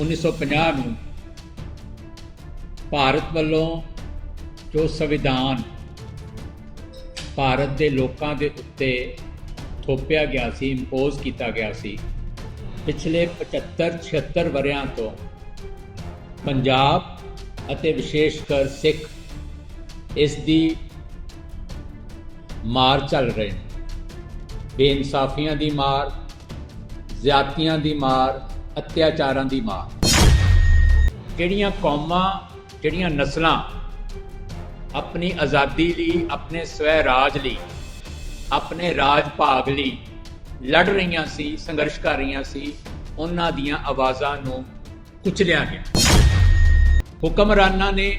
1950 ਨੂੰ ਭਾਰਤ ਵੱਲੋਂ ਜੋ ਸੰਵਿਧਾਨ ਭਾਰਤ ਦੇ ਲੋਕਾਂ ਦੇ ਉੱਤੇ ਥੋਪਿਆ ਗਿਆ ਸੀ ਇੰਪੋਜ਼ ਕੀਤਾ ਗਿਆ ਸੀ, ਪਿਛਲੇ 75 76 ਵਰਿਆਂ ਤੋਂ ਪੰਜਾਬ ਅਤੇ ਵਿਸ਼ੇਸ਼ ਕਰ ਸਿੱਖ ਇਸ ਦੀ ਮਾਰ ਚੱਲ ਰਹੇ ਨੇ। ਬੇਇਨਸਾਫੀਆਂ ਦੀ ਮਾਰ ਜ਼ਿਆਤੀਆਂ ਦੀ ਮਾਰ ਅਤਿਆਚਾਰਾਂ ਦੀ ਮਾਂ ਜਿਹੜੀਆਂ ਕੌਮਾਂ, ਜਿਹੜੀਆਂ ਨਸਲਾਂ ਆਪਣੀ ਆਜ਼ਾਦੀ ਲਈ, ਆਪਣੇ ਸਵੈ ਰਾਜ ਲਈ, ਆਪਣੇ ਰਾਜ ਭਾਗ ਲਈ ਲੜ ਰਹੀਆਂ ਸੀ, ਸੰਘਰਸ਼ ਕਰ ਰਹੀਆਂ ਸੀ, ਉਹਨਾਂ ਦੀਆਂ ਆਵਾਜ਼ਾਂ ਨੂੰ ਕੁਚਲਿਆ ਗਿਆ। ਹੁਕਮਰਾਨਾਂ ਨੇ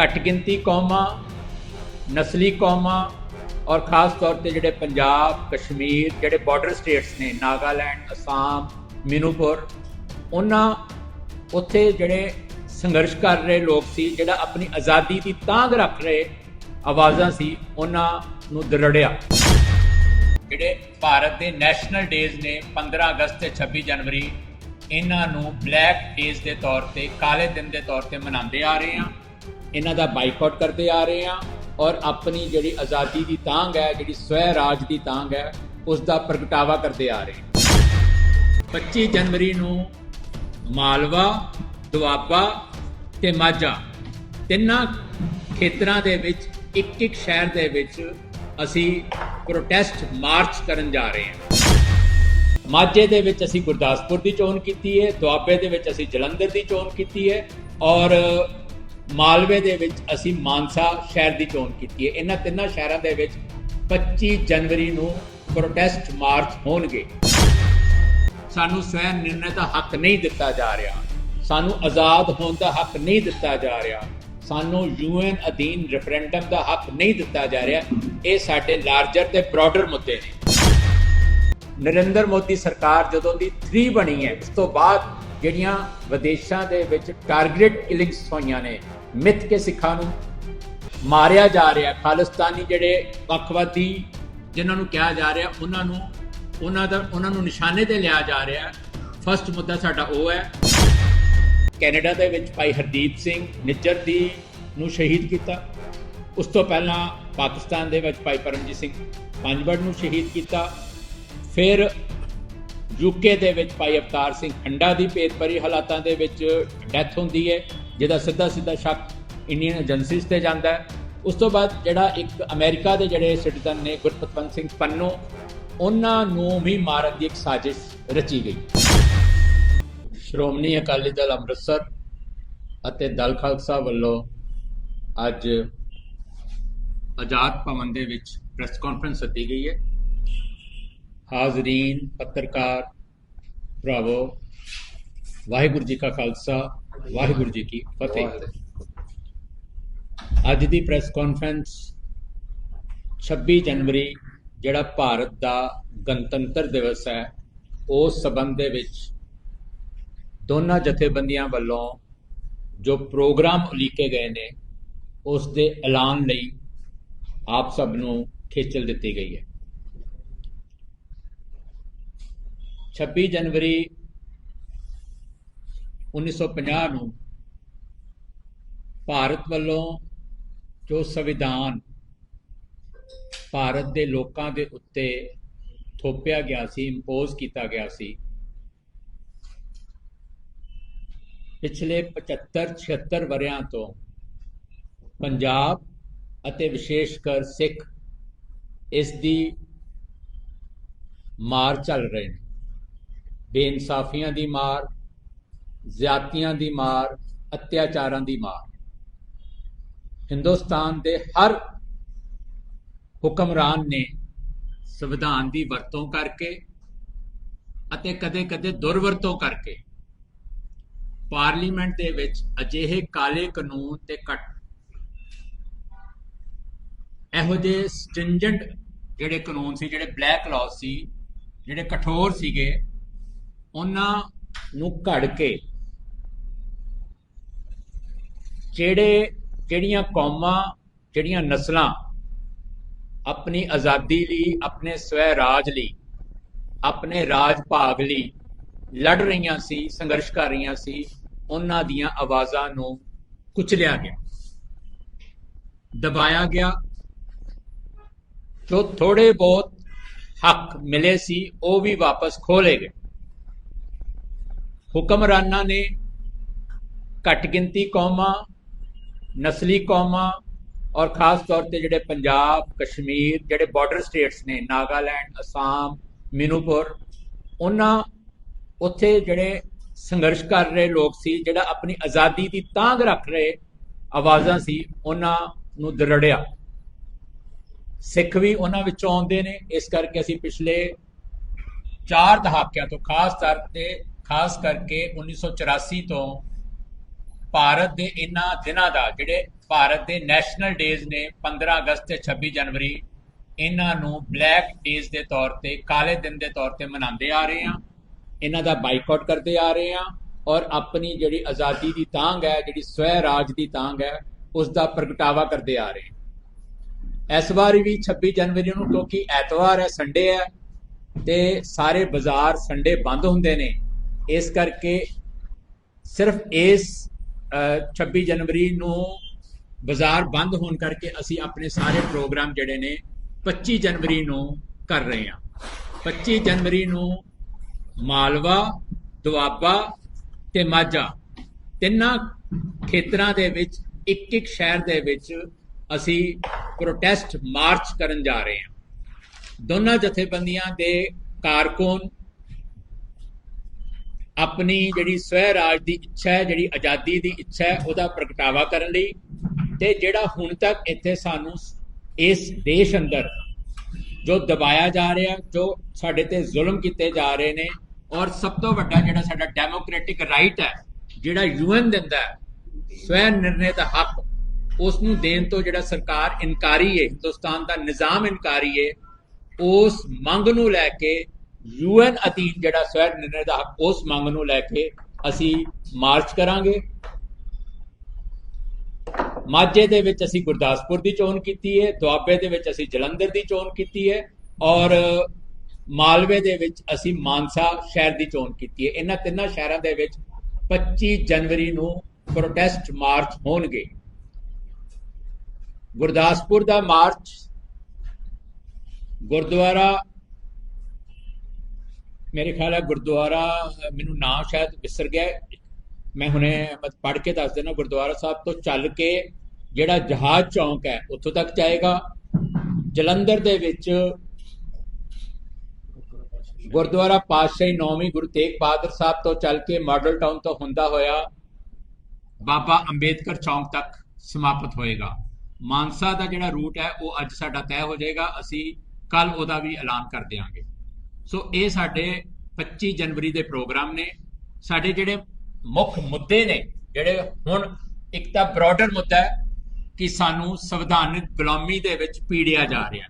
ਘੱਟ ਗਿਣਤੀ ਕੌਮਾਂ, ਨਸਲੀ ਕੌਮਾਂ ਔਰ ਖਾਸ ਤੌਰ ਤੇ ਜਿਹੜੇ ਪੰਜਾਬ, ਕਸ਼ਮੀਰ, ਜਿਹੜੇ ਬਾਰਡਰ ਸਟੇਟਸ ਨੇ, ਨਾਗਾਲੈਂਡ, ਅਸਾਮ ਮੀਨੂਪੁਰ, ਉਹਨਾਂ ਉੱਥੇ ਜਿਹੜੇ ਸੰਘਰਸ਼ ਕਰ ਰਹੇ ਲੋਕ ਸੀ, ਜਿਹੜਾ ਆਪਣੀ ਆਜ਼ਾਦੀ ਦੀ ਤਾਂਗ ਰੱਖ ਰਹੇ ਆਵਾਜ਼ਾਂ ਸੀ, ਉਹਨਾਂ ਨੂੰ ਦਰੜਿਆ। ਜਿਹੜੇ ਭਾਰਤ ਦੇ ਨੈਸ਼ਨਲ ਡੇਜ਼ ਨੇ 15 ਅਗਸਤ ਤੇ 26 ਜਨਵਰੀ, ਇਹਨਾਂ ਨੂੰ ਬਲੈਕ ਡੇਜ਼ ਦੇ ਤੌਰ ਤੇ, ਕਾਲੇ ਦਿਨ ਦੇ ਤੌਰ ਤੇ ਮਨਾਉਂਦੇ ਆ ਰਹੇ ਆ ਇਹਨਾਂ ਦਾ ਬਾਈਕਾਟ ਕਰਦੇ ਆ ਰਹੇ ਆ ਔਰ ਆਪਣੀ ਜਿਹੜੀ ਆਜ਼ਾਦੀ ਦੀ ਤਾਂਗ ਹੈ, ਜਿਹੜੀ ਸਵੈ ਰਾਜ ਦੀ ਤਾਂਗ ਹੈ, ਉਸ ਦਾ ਪ੍ਰਗਟਾਵਾ ਕਰਦੇ ਆ ਰਹੇ ਆ 25 ਜਨਵਰੀ ਨੂੰ ਮਾਲਵਾ, ਦੁਆਬਾ ਤੇ ਮਾਝਾ। ਤਿੰਨਾਂ ਖੇਤਰਾਂ ਦੇ ਵਿੱਚ ਇੱਕ ਇੱਕ ਸ਼ਹਿਰ ਦੇ ਵਿੱਚ ਅਸੀਂ ਪ੍ਰੋਟੈਸਟ ਮਾਰਚ ਕਰਨ ਜਾ ਰਹੇ ਹਾਂ। ਮਾਝੇ ਦੇ ਵਿੱਚ ਅਸੀਂ ਗੁਰਦਾਸਪੁਰ ਦੀ ਚੋਣ ਕੀਤੀ ਹੈ, ਦੁਆਬੇ ਦੇ ਵਿੱਚ ਅਸੀਂ ਜਲੰਧਰ ਦੀ ਚੋਣ ਕੀਤੀ ਹੈ ਔਰ ਮਾਲਵੇ ਦੇ ਵਿੱਚ ਅਸੀਂ ਮਾਨਸਾ ਸ਼ਹਿਰ ਦੀ ਚੋਣ ਕੀਤੀ ਹੈ। ਇਹਨਾਂ ਤਿੰਨਾਂ ਸ਼ਹਿਰਾਂ ਦੇ ਵਿੱਚ 25 ਜਨਵਰੀ ਨੂੰ ਪ੍ਰੋਟੈਸਟ ਮਾਰਚ ਹੋਣਗੇ। ਸਾਨੂੰ ਸਵੈ ਨਿਰਣੇ ਦਾ ਹੱਕ ਨਹੀਂ ਦਿੱਤਾ ਜਾ ਰਿਹਾ। ਸਾਨੂੰ ਆਜ਼ਾਦ ਹੋਣ ਦਾ ਹੱਕ ਨਹੀਂ ਦਿੱਤਾ ਜਾ ਰਿਹਾ। ਸਾਨੂੰ ਯੂਐਨ ਅਧੀਨ ਰੈਫਰੈਂਡਮ ਦਾ ਹੱਕ ਨਹੀਂ ਦਿੱਤਾ ਜਾ ਰਿਹਾ। ਇਹ ਸਾਡੇ ਲਾਰਜਰ ਤੇ ਬ੍ਰੌਡਰ ਮੁੱਦੇ ਨੇ। ਨਰਿੰਦਰ ਮੋਦੀ ਸਰਕਾਰ ਜਦੋਂ ਦੀ 3 ਬਣੀ ਹੈ, ਉਸ ਤੋਂ ਬਾਅਦ ਜਿਹੜੀਆਂ ਵਿਦੇਸ਼ਾਂ ਦੇ ਵਿੱਚ ਟਾਰਗੇਟ ਕਿਲਿੰਗਸ ਹੋਈਆਂ ਨੇ, ਮਿੱਥ ਕੇ ਸਿੱਖਾਂ ਨੂੰ ਮਾਰਿਆ ਜਾ ਰਿਹਾ। ਖਾਲਿਸਤਾਨੀ ਜਿਹੜੇ ਵੱਖਵਾਦੀ ਜਿਨ੍ਹਾਂ ਨੂੰ ਕਿਹਾ ਜਾ ਰਿਹਾ, ਉਹਨਾਂ ਨੂੰ ਉਹਨਾਂ ਦਾ ਉਹਨਾਂ ਨੂੰ ਨਿਸ਼ਾਨੇ ਤੇ ਲਿਆ ਜਾ ਰਿਹਾ ਫਸਟ ਮੁੱਦਾ ਸਾਡਾ ਉਹ ਹੈ। ਕੈਨੇਡਾ ਦੇ ਵਿੱਚ ਭਾਈ ਹਰਦੀਪ ਸਿੰਘ ਨਿੱਜਰ ਦੀ ਨੂੰ ਸ਼ਹੀਦ ਕੀਤਾ। ਉਸ ਤੋਂ ਪਹਿਲਾਂ ਪਾਕਿਸਤਾਨ ਦੇ ਵਿੱਚ ਭਾਈ ਪਰਮਜੀਤ ਸਿੰਘ ਪੰਜਵੜ ਨੂੰ ਸ਼ਹੀਦ ਕੀਤਾ। ਫਿਰ ਯੂਕੇ ਦੇ ਵਿੱਚ ਭਾਈ ਅਵਤਾਰ ਸਿੰਘ ਖੰਡਾ ਦੀ ਭੇਦਭਰੀ ਹਾਲਾਤਾਂ ਦੇ ਵਿੱਚ ਡੈਥ ਹੁੰਦੀ ਹੈ, ਜਿਹਦਾ ਸਿੱਧਾ ਸਿੱਧਾ ਸ਼ੱਕ ਇੰਡੀਅਨ ਏਜੰਸੀਜ਼ ਤੇ ਜਾਂਦਾ ਹੈ। ਉਸ ਤੋਂ ਬਾਅਦ ਜਿਹੜਾ ਇੱਕ ਅਮਰੀਕਾ ਦੇ ਜਿਹੜੇ ਸਿਟੀਜ਼ਨ ਨੇ ਗੁਰਪਤਵੰਤ ਸਿੰਘ ਪੰਨੋ ਉਹਨਾਂ ਨੂੰ ਵੀ ਮਾਰਨ ਦੀ ਇੱਕ ਸਾਜ਼ਿਸ਼ ਰਚੀ ਗਈ। ਸ਼੍ਰੋਮਣੀ ਅਕਾਲੀ ਦਲ ਅੰਮ੍ਰਿਤਸਰ ਅਤੇ ਦਲ ਖਾਲਸਾ ਵੱਲੋਂ ਅੱਜ ਆਜ਼ਾਦ ਭਵਨ ਦੇ ਵਿੱਚ ਪ੍ਰੈਸ ਕਾਨਫਰੰਸ ਸੱਦੀ ਗਈ ਹੈ। ਹਾਜ਼ਰੀਨ, ਪੱਤਰਕਾਰ, ਭਰਾਵੋ, ਵਾਹਿਗੁਰੂ ਜੀ ਕਾ ਖਾਲਸਾ, ਵਾਹਿਗੁਰੂ ਜੀ ਕੀ ਫਤਿਹ। ਅੱਜ ਦੀ ਪ੍ਰੈਸ ਕਾਨਫਰੰਸ 26 ਜਨਵਰੀ ਜਿਹੜਾ ਭਾਰਤ ਦਾ ਗਣਤੰਤਰ ਦਿਵਸ ਹੈ ਉਸ ਸਬੰਧ ਦੇ ਵਿੱਚ ਦੋਨਾਂ ਜਥੇਬੰਦੀਆਂ ਵੱਲੋਂ ਜੋ ਪ੍ਰੋਗਰਾਮ ਉਲੀਕੇ ਗਏ ਨੇ, ਉਸ ਦੇ ਐਲਾਨ ਲਈ ਆਪ ਸਭ ਨੂੰ ਖੇਚਲ ਦਿੱਤੀ ਗਈ ਹੈ। 26 ਜਨਵਰੀ 1950 ਨੂੰ ਭਾਰਤ ਵੱਲੋਂ ਜੋ ਸੰਵਿਧਾਨ ਭਾਰਤ ਦੇ ਲੋਕਾਂ ਦੇ ਉੱਤੇ ਥੋਪਿਆ ਗਿਆ ਸੀ ਇੰਪੋਜ਼ ਕੀਤਾ ਗਿਆ ਸੀ। ਪਿਛਲੇ 75 76 ਵਰਿਆਂ ਤੋਂ ਪੰਜਾਬ ਅਤੇ ਵਿਸ਼ੇਸ਼ ਕਰ ਸਿੱਖ ਇਸ ਦੀ ਮਾਰ ਚੱਲ ਰਹੇ ਨੇ। ਬੇਇਨਸਾਫੀਆਂ ਦੀ ਮਾਰ, ਜ਼ਿਆਤੀਆਂ ਦੀ ਮਾਰ, ਅਤਿਆਚਾਰਾਂ ਦੀ ਮਾਰ। ਹਿੰਦੁਸਤਾਨ ਦੇ ਹਰ ਹੁਕਮਰਾਨ ਨੇ ਸੰਵਿਧਾਨ ਦੀ ਵਰਤੋਂ ਕਰਕੇ ਅਤੇ ਕਦੇ-ਕਦੇ ਦੁਰਵਰਤੋਂ ਕਰਕੇ ਪਾਰਲੀਮੈਂਟ ਦੇ ਵਿੱਚ ਅਜਿਹੇ ਕਾਲੇ ਕਾਨੂੰਨ ਤੇ ਕੱਟ ਇਹੋ ਜਿਹੇ ਸਟ੍ਰਿੰਜੈਂਟ ਜਿਹੜੇ ਕਾਨੂੰਨ ਸੀ, ਜਿਹੜੇ ਬਲੈਕ ਲਾਅ ਸੀ, ਜਿਹੜੇ ਕਠੋਰ ਸੀਗੇ, ਉਹਨਾਂ ਨੂੰ ਘੜ ਕੇ ਜਿਹੜੇ ਜਿਹੜੀਆਂ ਕੌਮਾਂ ਜਿਹੜੀਆਂ ਨਸਲਾਂ ਆਪਣੀ ਆਜ਼ਾਦੀ ਲਈ, ਆਪਣੇ ਸਵੈ ਰਾਜ ਲਈ, ਆਪਣੇ ਰਾਜ ਭਾਗ ਲਈ ਲੜ ਰਹੀਆਂ ਸੀ, ਸੰਘਰਸ਼ ਕਰ ਰਹੀਆਂ ਸੀ, ਉਹਨਾਂ ਦੀਆਂ ਆਵਾਜ਼ਾਂ ਨੂੰ ਕੁਚਲਿਆ ਗਿਆ। ਦਬਾਇਆ ਗਿਆ ਜੋ ਥੋੜੇ ਬਹੁਤ ਹੱਕ ਮਿਲੇ ਸੀ, ਉਹ ਵੀ ਵਾਪਸ ਖੋਲੇ ਗਏ। ਹੁਕਮਰਾਨਾਂ ਨੇ ਘੱਟ ਗਿਣਤੀ ਕੌਮਾਂ, ਨਸਲੀ ਕੌਮਾਂ ਔਰ ਖਾਸ ਤੌਰ ਤੇ ਜਿਹੜੇ ਪੰਜਾਬ, ਕਸ਼ਮੀਰ, ਜਿਹੜੇ ਬਾਰਡਰ ਸਟੇਟਸ ਨੇ, ਨਾਗਾਲੈਂਡ, ਅਸਾਮ, ਮੀਨੂਪੁਰ, ਉਹਨਾਂ ਉੱਥੇ ਜਿਹੜੇ ਸੰਘਰਸ਼ ਕਰ ਰਹੇ ਲੋਕ ਸੀ, ਜਿਹੜਾ ਆਪਣੀ ਆਜ਼ਾਦੀ ਦੀ ਤਾਂਗ ਰੱਖ ਰਹੇ ਆਵਾਜ਼ਾਂ ਸੀ, ਉਹਨਾਂ ਨੂੰ ਦਰੜਿਆ। ਸਿੱਖ ਵੀ ਉਹਨਾਂ ਵਿੱਚੋਂ ਆਉਂਦੇ ਨੇ, ਇਸ ਕਰਕੇ ਅਸੀਂ ਪਿਛਲੇ 4 ਦਹਾਕਿਆਂ ਤੋਂ ਖਾਸ ਤੌਰ ਤੇ, ਖਾਸ ਕਰਕੇ 1984 ਤੋਂ ਭਾਰਤ ਦੇ ਇਨ੍ਹਾਂ ਦਿਨਾਂ ਦਾ, ਜਿਹੜੇ ਭਾਰਤ ਦੇ ਨੈਸ਼ਨਲ ਡੇਜ਼ ਨੇ 15 ਅਗਸਤ ਤੇ 26 ਜਨਵਰੀ ਇਹਨਾਂ ਨੂੰ ਬਲੈਕ ਡੇਜ਼ ਦੇ ਤੌਰ ਤੇ, ਕਾਲੇ ਦਿਨ ਦੇ ਤੌਰ ਤੇ ਮਨਾਉਂਦੇ ਆ ਰਹੇ ਹਾਂ। ਇਹਨਾਂ ਦਾ ਬਾਈਕਾਟ ਕਰਦੇ ਆ ਰਹੇ ਹਾਂ ਔਰ ਆਪਣੀ ਜਿਹੜੀ ਆਜ਼ਾਦੀ ਦੀ ਤਾਂਗ ਹੈ, ਜਿਹੜੀ ਸਵੈ ਰਾਜ ਦੀ ਤਾਂਗ ਹੈ, ਉਸ ਦਾ ਪ੍ਰਗਟਾਵਾ ਕਰਦੇ ਆ ਰਹੇ ਹਾਂ। ਇਸ ਵਾਰ ਵੀ 26 ਜਨਵਰੀ ਨੂੰ ਕਿਉਂਕਿ ਐਤਵਾਰ ਹੈ, ਸੰਡੇ ਹੈ ਤੇ ਸਾਰੇ ਬਾਜ਼ਾਰ ਸੰਡੇ ਬੰਦ ਹੁੰਦੇ ਨੇ। ਇਸ ਕਰਕੇ ਸਿਰਫ ਇਸ 26 ਜਨਵਰੀ ਨੂੰ ਬਾਜ਼ਾਰ ਬੰਦ ਹੋਣ ਕਰਕੇ ਅਸੀਂ ਆਪਣੇ ਸਾਰੇ ਪ੍ਰੋਗਰਾਮ ਜਿਹੜੇ ਨੇ 25 ਜਨਵਰੀ ਨੂੰ ਕਰ ਰਹੇ ਹਾਂ। 25 ਜਨਵਰੀ ਨੂੰ ਮਾਲਵਾ, ਦੁਆਬਾ ਤੇ ਮਾਝਾ ਤਿੰਨਾਂ ਖੇਤਰਾਂ ਦੇ ਵਿੱਚ ਇੱਕ ਇੱਕ ਸ਼ਹਿਰ ਦੇ ਵਿੱਚ ਅਸੀਂ ਪ੍ਰੋਟੈਸਟ ਮਾਰਚ ਕਰਨ ਜਾ ਰਹੇ ਹਾਂ। ਦੋਨਾਂ ਜਥੇਬੰਦੀਆਂ ਦੇ ਕਾਰਕੁਨ ਆਪਣੀ ਜਿਹੜੀ ਸਵੈ ਰਾਜ ਦੀ ਇੱਛਾ ਹੈ, ਜਿਹੜੀ ਆਜ਼ਾਦੀ ਦੀ ਇੱਛਾ ਹੈ, ਉਹਦਾ ਪ੍ਰਗਟਾਵਾ ਕਰਨ ਲਈ ਤੇ ਜਿਹੜਾ ਹੁਣ ਤੱਕ ਇੱਥੇ ਸਾਨੂੰ ਇਸ ਦੇਸ਼ ਅੰਦਰ ਜੋ ਦਬਾਇਆ ਜਾ ਰਿਹਾ, ਜੋ ਸਾਡੇ ਤੇ ਜ਼ੁਲਮ ਕੀਤੇ ਜਾ ਰਹੇ ਨੇ ਔਰ ਸਭ ਤੋਂ ਵੱਡਾ ਜਿਹੜਾ ਸਾਡਾ ਡੈਮੋਕ੍ਰੈਟਿਕ ਰਾਈਟ ਹੈ, ਜਿਹੜਾ ਯੂਐਨ ਦਿੰਦਾ ਹੈ, ਸਵੈ ਨਿਰਣੇ ਦਾ ਹੱਕ ਉਸ ਨੂੰ ਦੇਣ ਤੋਂ ਜਿਹੜਾ ਸਰਕਾਰ ਇਨਕਾਰੀ ਹੈ ਹਿੰਦੁਸਤਾਨ ਦਾ ਨਿਜ਼ਾਮ ਇਨਕਾਰੀ ਹੈ ਉਸ ਮੰਗ ਨੂੰ ਲੈ ਕੇ ਯੂਐਨ ਅਧੀਨ ਜਿਹੜਾ ਸਵੈ ਨਿਰਣੇ ਦਾ ਹੱਕ, ਉਸ ਮੰਗ ਨੂੰ ਲੈ ਕੇ ਅਸੀਂ ਮਾਰਚ ਕਰਾਂਗੇ। ਮਾਝੇ ਦੇ ਵਿੱਚ ਅਸੀਂ ਗੁਰਦਾਸਪੁਰ ਦੀ ਚੋਣ ਕੀਤੀ ਹੈ, ਦੁਆਬੇ ਦੇ ਵਿੱਚ ਅਸੀਂ ਜਲੰਧਰ ਦੀ ਚੋਣ ਕੀਤੀ ਹੈ ਔਰ ਮਾਲਵੇ ਦੇ ਵਿੱਚ ਅਸੀਂ ਮਾਨਸਾ ਸ਼ਹਿਰ ਦੀ ਚੋਣ ਕੀਤੀ ਹੈ। ਇਹਨਾਂ ਤਿੰਨਾਂ ਸ਼ਹਿਰਾਂ ਦੇ ਵਿੱਚ 25 ਜਨਵਰੀ ਨੂੰ ਪ੍ਰੋਟੈਸਟ ਮਾਰਚ ਹੋਣਗੇ। ਗੁਰਦਾਸਪੁਰ ਦਾ ਮਾਰਚ ਗੁਰਦੁਆਰਾ, ਮੇਰੇ ਖਿਆਲ ਹੈ ਗੁਰਦੁਆਰਾ, ਮੈਨੂੰ ਨਾਮ ਸ਼ਾਇਦ ਵਿਸਰ ਗਿਆ ਮੈਂ ਹੁਣੇ ਪੜ੍ਹ ਕੇ ਦੱਸ ਦੇਣਾ ਗੁਰਦੁਆਰਾ ਸਾਹਿਬ ਤੋਂ ਚੱਲ ਕੇ ਜਿਹੜਾ ਜਹਾਜ਼ ਚੌਂਕ ਹੈ, ਉੱਥੋਂ ਤੱਕ ਜਾਏਗਾ। ਜਲੰਧਰ ਦੇ ਵਿੱਚ ਗੁਰਦੁਆਰਾ ਪਾਤਸ਼ਾਹੀ ਨੌਵੀਂ ਗੁਰੂ ਤੇਗ ਬਹਾਦਰ ਸਾਹਿਬ ਤੋਂ ਚੱਲ ਕੇ ਮਾਡਲ ਟਾਊਨ ਤੋਂ ਹੁੰਦਾ ਹੋਇਆ ਬਾਬਾ ਅੰਬੇਦਕਰ ਚੌਂਕ ਤੱਕ ਸਮਾਪਤ ਹੋਏਗਾ। ਮਾਨਸਾ ਦਾ ਜਿਹੜਾ ਰੂਟ ਹੈ, ਉਹ ਅੱਜ ਸਾਡਾ ਤੈਅ ਹੋ ਜਾਏਗਾ। ਅਸੀਂ ਕੱਲ ਉਹਦਾ ਵੀ ਐਲਾਨ ਕਰ ਦੇਵਾਂਗੇ ਸੋ ਇਹ ਸਾਡੇ 25 ਜਨਵਰੀ ਦੇ ਪ੍ਰੋਗਰਾਮ ਨੇ। ਸਾਡੇ ਜਿਹੜੇ ਮੁੱਖ ਮੁੱਦੇ ਨੇ ਜਿਹੜੇ ਹੁਣ ਇੱਕ ਤਾਂ ਬ੍ਰੌਡਰ ਮੁੱਦਾ ਹੈ ਕਿ ਸਾਨੂੰ ਸੰਵਿਧਾਨਿਕ ਗੁਲਾਮੀ ਦੇ ਵਿੱਚ ਪੀੜਿਆ ਜਾ ਰਿਹਾ।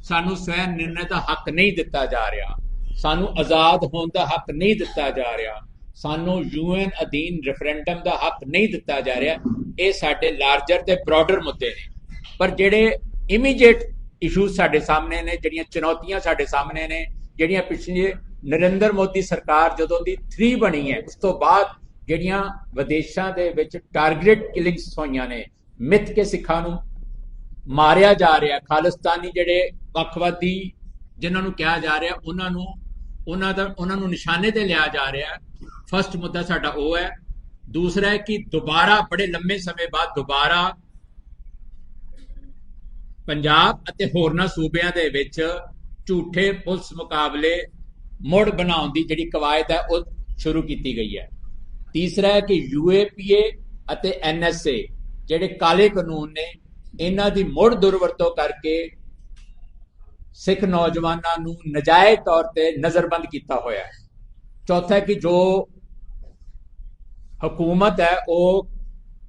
ਸਾਨੂੰ ਸਵੈ ਨਿਰਣੇ ਦਾ ਹੱਕ ਨਹੀਂ ਦਿੱਤਾ ਜਾ ਰਿਹਾ। ਸਾਨੂੰ ਆਜ਼ਾਦ ਹੋਣ ਦਾ ਹੱਕ ਨਹੀਂ ਦਿੱਤਾ ਜਾ ਰਿਹਾ। ਸਾਨੂੰ ਯੂਐਨ ਅਧੀਨ ਰੈਫਰੈਂਡਮ ਦਾ ਹੱਕ ਨਹੀਂ ਦਿੱਤਾ ਜਾ ਰਿਹਾ। ਇਹ ਸਾਡੇ ਲਾਰਜਰ ਤੇ ਬ੍ਰੌਡਰ ਮੁੱਦੇ ਨੇ। ਪਰ ਜਿਹੜੇ ਇਮੀਡੀਏਟ ਇਸ਼ੂ ਸਾਡੇ ਸਾਹਮਣੇ ਨੇ, ਜਿਹੜੀਆਂ ਚੁਣੌਤੀਆਂ ਸਾਡੇ ਸਾਹਮਣੇ ਨੇ, ਜਿਹੜੀਆਂ ਪਿਛਲੇ ਨਰਿੰਦਰ ਮੋਦੀ ਸਰਕਾਰ ਜਦੋਂ ਦੀ 3 ਬਣੀ ਹੈ, ਉਸ ਤੋਂ ਬਾਅਦ ਜਿਹੜੀਆਂ ਵਿਦੇਸ਼ਾਂ ਦੇ ਵਿੱਚ ਟਾਰਗੇਟ ਕਿਲਿੰਗਸ ਹੋਈਆਂ ਨੇ, ਮਿੱਥ ਕੇ ਸਿੱਖਾਂ ਨੂੰ ਮਾਰਿਆ ਜਾ ਰਿਹਾ, ਖਾਲਿਸਤਾਨੀ ਜਿਹੜੇ ਵੱਖਵਾਦੀ ਜਿਨ੍ਹਾਂ ਨੂੰ ਕਿਹਾ ਜਾ ਰਿਹਾ, ਉਹਨਾਂ ਨੂੰ, ਉਹਨਾਂ ਦਾ, ਉਹਨਾਂ ਨੂੰ ਨਿਸ਼ਾਨੇ ਤੇ ਲਿਆ ਜਾ ਰਿਹਾ। ਫਸਟ ਮੁੱਦਾ ਸਾਡਾ ਉਹ ਹੈ। ਦੂਸਰਾ ਹੈ ਕਿ ਦੁਬਾਰਾ, ਬੜੇ ਲੰਮੇ ਸਮੇਂ ਬਾਅਦ ਦੁਬਾਰਾ ਪੰਜਾਬ ਅਤੇ ਹੋਰਨਾਂ ਸੂਬਿਆਂ ਦੇ ਵਿੱਚ ਝੂਠੇ ਪੁਲਿਸ ਮੁਕਾਬਲੇ ਮੁੜ ਬਣਾਉਣ ਦੀ ਜਿਹੜੀ ਕਵਾਇਦ ਹੈ, ਉਹ ਸ਼ੁਰੂ ਕੀਤੀ ਗਈ ਹੈ। ਤੀਸਰਾ ਹੈ ਕਿ ਯੂਏਪੀਏ ਅਤੇ ਐਨਐਸਏ, ਜਿਹੜੇ ਕਾਲੇ ਕਾਨੂੰਨ ਨੇ, ਇਹਨਾਂ ਦੀ ਮੁੜ ਦੁਰਵਰਤੋਂ ਕਰਕੇ ਸਿੱਖ ਨੌਜਵਾਨਾਂ ਨੂੰ ਨਜਾਇਜ਼ ਤੌਰ ਤੇ ਨਜ਼ਰਬੰਦ ਕੀਤਾ ਹੋਇਆ ਹੈ। ਚੌਥਾ ਕਿ ਜੋ ਹਕੂਮਤ ਹੈ, ਉਹ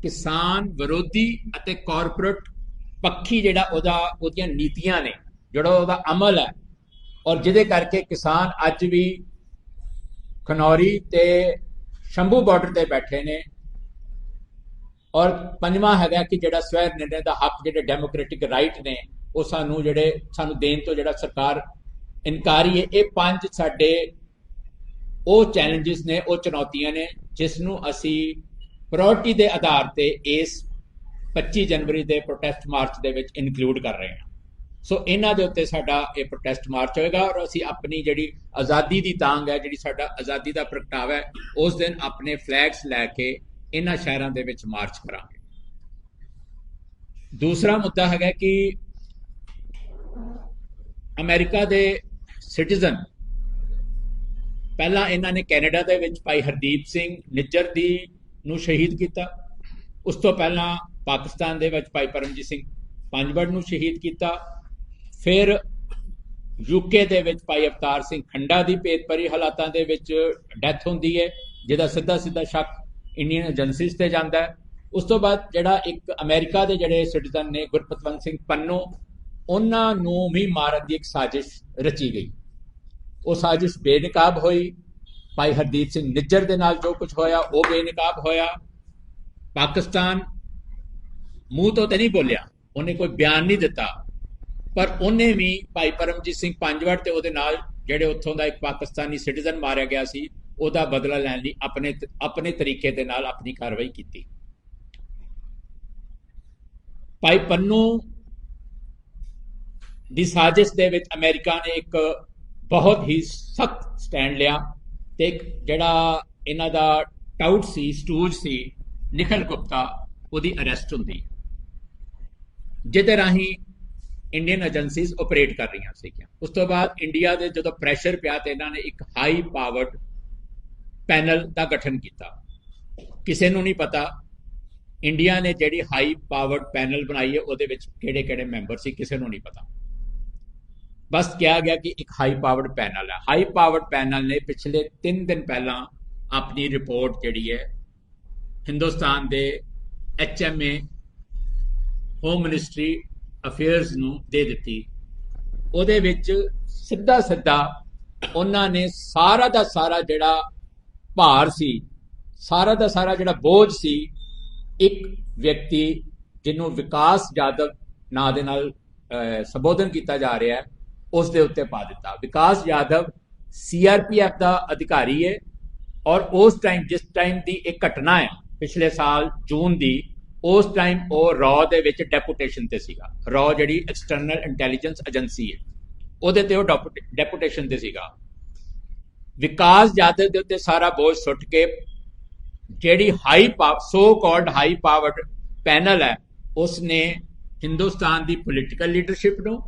ਕਿਸਾਨ ਵਿਰੋਧੀ ਅਤੇ ਕਾਰਪੋਰੇਟ ਪੱਖੀ ਜਿਹੜਾ ਉਹਦਾ, ਉਹਦੀਆਂ ਨੀਤੀਆਂ ਨੇ, ਜਿਹੜਾ ਉਹਦਾ ਅਮਲ ਹੈ। ਔਰ ਜਿਹਦੇ ਕਰਕੇ ਕਿਸਾਨ ਅੱਜ ਵੀ ਖਨੌਰੀ ਤੇ ਸ਼ੰਭੂ ਬਾਰਡਰ ਤੇ ਬੈਠੇ ਨੇ। ਔਰ ਪੰਜਵਾਂ ਹੈਗਾ ਕਿ ਜਿਹੜਾ ਸਵੈ ਨਿਰਣੇ ਦਾ ਹੱਕ, ਜਿਹੜੇ ਡੈਮੋਕ੍ਰੈਟਿਕ ਰਾਈਟ ਨੇ, ਉਹ ਸਾਨੂੰ ਜਿਹੜੇ, ਸਾਨੂੰ ਦੇਣ ਤੋਂ ਜਿਹੜਾ ਸਰਕਾਰ ਇਨਕਾਰੀ ਹੈ ਇਹ ਪੰਜ ਸਾਡੇ ਉਹ ਚੈਲੰਜਸ ਨੇ, ਉਹ ਚੁਣੌਤੀਆਂ ਨੇ ਜਿਸ ਨੂੰ ਅਸੀਂ ਪ੍ਰਾਇੋਰਟੀ ਦੇ ਆਧਾਰ ਤੇ ਇਸ 25 ਜਨਵਰੀ ਦੇ ਪ੍ਰੋਟੈਸਟ ਮਾਰਚ ਦੇ ਵਿੱਚ ਇਨਕਲੂਡ ਕਰ ਰਹੇ ਹਾਂ। ਸੋ ਇਹਨਾਂ ਦੇ ਉੱਤੇ ਸਾਡਾ ਇਹ ਪ੍ਰੋਟੈਸਟ ਮਾਰਚ ਹੋਏਗਾ ਔਰ ਅਸੀਂ ਆਪਣੀ ਜਿਹੜੀ ਆਜ਼ਾਦੀ ਦੀ ਤਾਂਗ ਹੈ, ਜਿਹੜੀ ਸਾਡਾ ਆਜ਼ਾਦੀ ਦਾ ਪ੍ਰਗਟਾਵਾ ਹੈ, ਉਸ ਦਿਨ ਆਪਣੇ ਫਲੈਗਸ ਲੈ ਕੇ ਇਹਨਾਂ ਸ਼ਹਿਰਾਂ ਦੇ ਵਿੱਚ ਮਾਰਚ ਕਰਾਂਗੇ। ਦੂਸਰਾ ਮੁੱਦਾ ਹੈਗਾ ਕਿ ਅਮਰੀਕਾ ਦੇ ਸਿਟੀਜ਼ਨ ਪਹਿਲਾਂ ਇਹਨਾਂ ਨੇ ਕੈਨੇਡਾ ਦੇ ਵਿੱਚ ਭਾਈ ਹਰਦੀਪ ਸਿੰਘ ਨਿੱਜਰ ਦੀ ਨੂੰ ਸ਼ਹੀਦ ਕੀਤਾ। ਉਸ ਤੋਂ ਪਹਿਲਾਂ ਪਾਕਿਸਤਾਨ ਦੇ ਵਿੱਚ ਭਾਈ ਪਰਮਜੀਤ ਸਿੰਘ ਪੰਜਵੜ ਨੂੰ ਸ਼ਹੀਦ ਕੀਤਾ। ਫਿਰ ਯੂਕੇ ਦੇ ਵਿੱਚ ਭਾਈ ਅਵਤਾਰ ਸਿੰਘ ਖੰਡਾ ਦੀ ਭੇਤਭਰੀ ਹਾਲਾਤਾਂ ਦੇ ਵਿੱਚ ਡੈਥ ਹੁੰਦੀ ਹੈ, ਜਿਹਦਾ ਸਿੱਧਾ ਸਿੱਧਾ ਸ਼ੱਕ ਇੰਡੀਅਨ ਏਜੰਸੀਜ਼ ਤੇ ਜਾਂਦਾ ਹੈ। ਉਸ ਤੋਂ ਬਾਅਦ ਜਿਹੜਾ ਇੱਕ ਅਮਰੀਕਾ ਦੇ ਜਿਹੜੇ ਸਿਟੀਜ਼ਨ ਨੇ ਗੁਰਪਤਵੰਤ ਸਿੰਘ ਪੰਨੂ, ਉਹਨਾਂ ਨੂੰ ਵੀ ਮਾਰਨ ਦੀ ਇੱਕ ਸਾਜ਼ਿਸ਼ ਰਚੀ ਗਈ। ਉਹ ਸਾਜ਼ਿਸ਼ ਬੇਨਕਾਬ ਹੋਈ। ਭਾਈ ਹਰਦੀਪ ਸਿੰਘ ਨਿੱਜਰ ਦੇ ਨਾਲ ਜੋ ਕੁਝ ਹੋਇਆ, ਉਹ ਬੇਨਕਾਬ ਹੋਇਆ। ਪਾਕਿਸਤਾਨ ਮੂੰਹ ਤੋਂ ਤੇ ਨਹੀਂ ਬੋਲਿਆ। ਉਹਨੇ ਕੋਈ ਬਿਆਨ ਨਹੀਂ ਦਿੱਤਾ। ਪਰ ਉਹਨੇ ਵੀ ਭਾਈ ਪਰਮਜੀਤ ਸਿੰਘ ਪੰਜਵੜ ਤੇ ਉਹਦੇ ਨਾਲ ਜਿਹੜੇ ਉੱਥੋਂ ਦਾ ਇੱਕ ਪਾਕਿਸਤਾਨੀ ਸਿਟੀਜ਼ਨ ਮਾਰਿਆ ਗਿਆ ਸੀ, ਉਹਦਾ ਬਦਲਾ ਲੈਣ ਲਈ ਆਪਣੇ ਆਪਣੇ ਤਰੀਕੇ ਦੇ ਨਾਲ ਆਪਣੀ ਕਾਰਵਾਈ ਕੀਤੀ। ਭਾਈ ਪੰਨੂ ਦੀ ਸਾਜ਼ਿਸ਼ ਦੇ ਵਿੱਚ ਅਮਰੀਕਾ ਨੇ ਇੱਕ ਬਹੁਤ ਹੀ ਸਖਤ ਸਟੈਂਡ ਲਿਆ ਤੇ ਜਿਹੜਾ ਇਹਨਾਂ ਦਾ ਟਾਊਟ ਸੀ, ਸਟੂਜ ਸੀ, ਨਿਖਲ ਗੁਪਤਾ, ਉਹਦੀ ਅਰੈਸਟ ਹੁੰਦੀ। ਜਿਹਦੇ ਰਾਹੀਂ ਇੰਡੀਅਨ ਏਜੰਸੀਜ਼ ਆਪਰੇਟ ਕਰ ਰਹੀਆਂ ਸੀਗੀਆਂ। ਉਸ ਤੋਂ ਬਾਅਦ ਇੰਡੀਆ ਦੇ ਜਦੋਂ ਪ੍ਰੈਸ਼ਰ ਪਿਆ ਤੇ ਇਹਨਾਂ ਨੇ ਇੱਕ ਹਾਈ ਪਾਵਰਡ ਪੈਨਲ ਦਾ ਗਠਨ ਕੀਤਾ। ਕਿਸੇ ਨੂੰ ਨਹੀਂ ਪਤਾ ਇੰਡੀਆ ਨੇ ਜਿਹੜੀ ਹਾਈ ਪਾਵਰਡ ਪੈਨਲ ਬਣਾਈ ਹੈ, ਉਹਦੇ ਵਿੱਚ ਕਿਹੜੇ-ਕਿਹੜੇ ਮੈਂਬਰ ਸੀ, ਕਿਸੇ ਨੂੰ ਨਹੀਂ ਪਤਾ। ਬਸ ਕਿਹਾ ਗਿਆ ਕਿ ਇੱਕ ਹਾਈ ਪਾਵਰਡ ਪੈਨਲ ਹੈ। ਹਾਈ ਪਾਵਰਡ ਪੈਨਲ ਨੇ ਪਿਛਲੇ 3 ਦਿਨ ਪਹਿਲਾਂ ਆਪਣੀ ਰਿਪੋਰਟ ਜਿਹੜੀ ਹੈ, ਹਿੰਦੁਸਤਾਨ ਦੇ ਐਚਐਮਏ ਹੋਮ ਮਿਨਿਸਟਰੀ ਅਫੇਅਰਸ ਨੂੰ ਦੇ ਦਿੱਤੀ। ਉਹਦੇ ਵਿੱਚ ਸਿੱਧਾ ਸਿੱਧਾ ਉਹਨਾਂ ਨੇ ਸਾਰਾ ਦਾ ਸਾਰਾ ਜਿਹੜਾ ਭਾਰ ਸੀ, ਸਾਰਾ ਦਾ ਸਾਰਾ ਜਿਹੜਾ ਬੋਝ ਸੀ, ਇੱਕ ਵਿਅਕਤੀ ਜਿਹਨੂੰ ਵਿਕਾਸ ਜਾਦਵ ਨਾਂ ਦੇ ਨਾਲ ਸੰਬੋਧਨ ਕੀਤਾ ਜਾ ਰਿਹਾ ਹੈ, ਉਸ ਦੇ ਉੱਤੇ ਪਾ ਦਿੱਤਾ। ਵਿਕਾਸ ਯਾਦਵ ਸੀਆਰਪੀਐਫ ਦਾ ਅਧਿਕਾਰੀ ਹੈ ਔਰ ਉਸ ਟਾਈਮ ਜਿਸ ਟਾਈਮ ਦੀ ਇਹ ਘਟਨਾ ਹੈ, ਪਿਛਲੇ ਸਾਲ ਜੂਨ ਦੀ ਉਸ ਟਾਈਮ ਉਹ ਰॉ ਦੇ ਵਿੱਚ ਡੈਪੂਟੇਸ਼ਨ ਤੇ ਸੀਗਾ। ਰॉ ਜਿਹੜੀ ਐਕਸਟਰਨਲ ਇੰਟੈਲੀਜੈਂਸ ਏਜੰਸੀ ਹੈ, ਉਹਦੇ ਤੇ ਉਹ ਡੈਪੂਟੇਸ਼ਨ ਤੇ ਸੀਗਾ। ਵਿਕਾਸ ਯਾਦਵ ਦੇ ਉੱਤੇ ਸਾਰਾ ਬੋਝ ਸੁੱਟ ਕੇ ਜਿਹੜੀ high so called high powered panel ਹੈ ਉਸ ਨੇ ਹਿੰਦੁਸਤਾਨ ਦੀ ਪੋਲਿਟੀਕਲ ਲੀਡਰਸ਼ਿਪ ਨੂੰ